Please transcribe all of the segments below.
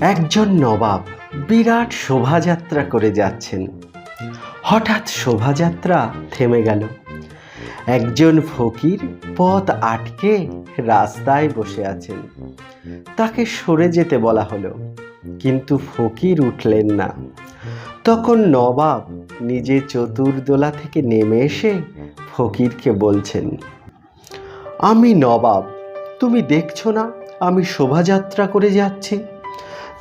একজন নবাব বিরাট শোভাযাত্রা করে যাচ্ছেন। হঠাৎ শোভাযাত্রা থেমে গেল। একজন ফকির পথ আটকে রাস্তায় বসে আছেন। তাকে সরে যেতে বলা হলো, কিন্তু ফকির উঠলেন না। তখন নবাব নিজে চতুর্দোলা থেকে নেমে এসে ফকিরকে বলছেন, আমি নবাব তুমি দেখছ না, আমি শোভাযাত্রা করে যাচ্ছি।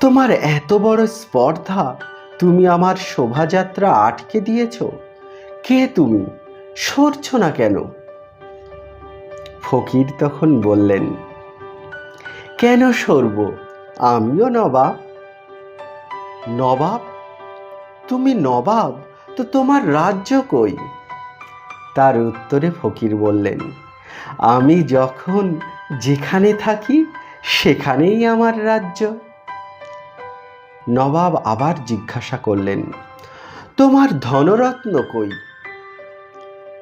তোমার এত বড় স্পর্ধা, তুমি আমার শোভাযাত্রা আটকে দিয়েছ। কে তুমি? সরছ না কেন? ফকির তখন বললেন, কেন সরব? আমিও নবাব। নবাব? তুমি নবাব? তো তোমার রাজ্য কই? তার উত্তরে ফকির বললেন আমি যখন যেখানে থাকি, সেখানেই আমার রাজ্য। নবাব আবার জিজ্ঞাসা করলেন, তোমার ধনরত্ন কই?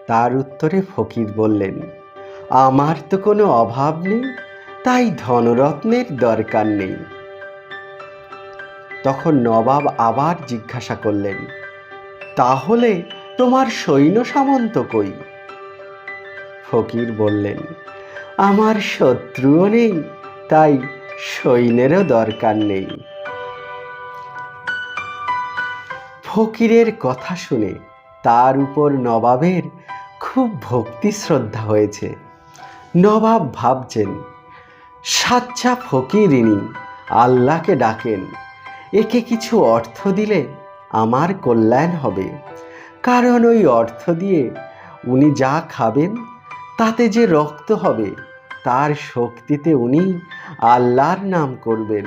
তার উত্তরে ফকির বললেন, আমার তো কোনো অভাব নেই, তাই ধনরত্নের দরকার নেই। তখন নবাব আবার জিজ্ঞাসা করলেন, তাহলে তোমার সৈন্য সামন্ত কই? ফকির বললেন, আমার শত্রুও নেই, তাই সৈন্যেরও দরকার নেই। ফকিরের কথা শুনে তার উপর নবাবের খুব ভক্তি শ্রদ্ধা হয়েছে। নবাব ভাবছেন, সাচ্চা ফকিরিনী আল্লাহকে ডাকেন, একে কিছু অর্থ দিলে আমার কল্যাণ হবে। কারণ ওই অর্থ দিয়ে উনি যা খাবেন তাতে যে রক্ত হবে, তার শক্তিতে উনি আল্লাহর নাম করবেন।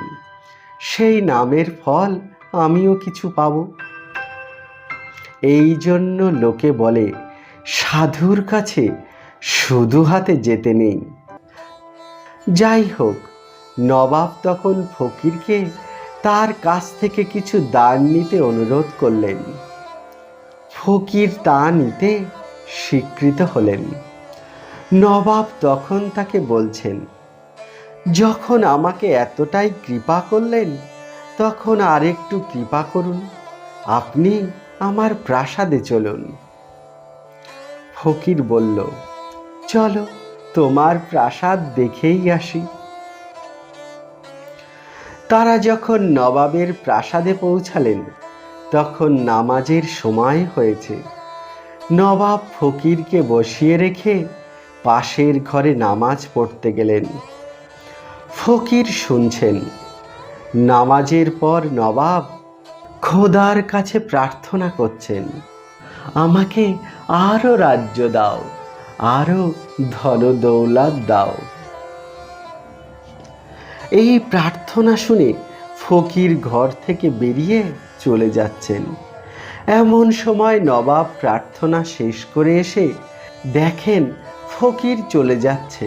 সেই নামের ফল আমিও কিছু পাব। এই জন্য লোকে বলে, সাধুর কাছে শুধু হাতে যেতে নেই। যাই হোক, নবাব তখন ফকিরকে তার কাছ থেকে কিছু দান নিতে অনুরোধ করলেন। ফকির তা নিতে স্বীকৃত হলেন। নবাব তখন তাকে বলছেন, যখন আমাকে এতটাই কৃপা করলেন, তখন আরেকটু কৃপা করুন। আপনি আমার প্রাসাদে চলুন। ফকির বলল, চলো তোমার প্রাসাদ দেখেই আসি। তারা যখন নবাবের প্রাসাদে পৌঁছালেন, তখন নামাজের সময় হয়েছে। নবাব ফকিরকে বসিয়ে রেখে পাশের ঘরে নামাজ পড়তে গেলেন। ফকির শুনছেন, নামাজের পর নবাব খোদার কাছে প্রার্থনা করছেন, আমাকে আরও রাজ্য দাও আরও ধন দাও। এই প্রার্থনা শুনে ফকির ঘর থেকে বেরিয়ে চলে যাচ্ছেন। এমন সময় নবাব প্রার্থনা শেষ করে এসে দেখেন ফকির চলে যাচ্ছে।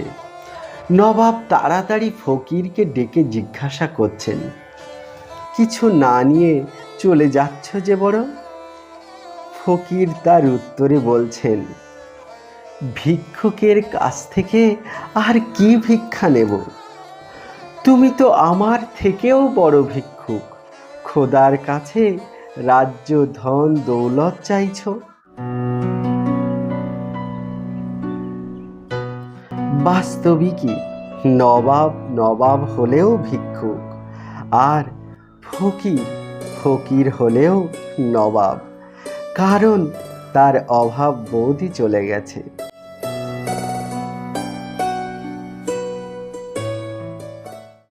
নবাব তাড়াতাড়ি ফকিরকে ডেকে জিজ্ঞাসা করছেন, কিছু না নিয়ে চলে যাচ্ছ যে বড়? ফকির তার উত্তরে বলছেন, ভিক্ষুকের কাছ থেকে আর কি ভিক্ষা নেব? তুমি তো আমার থেকেও বড় ভিক্ষুক। খোদার কাছে রাজ্য, ধন, দৌলত চাইছ? বাস্তবিকই। নবাব নবাব হলেও ভিক্ষুক, আর ফকির ফকির হলেও নবাব। কারণ তার অভাব বোধই চলে গেছে।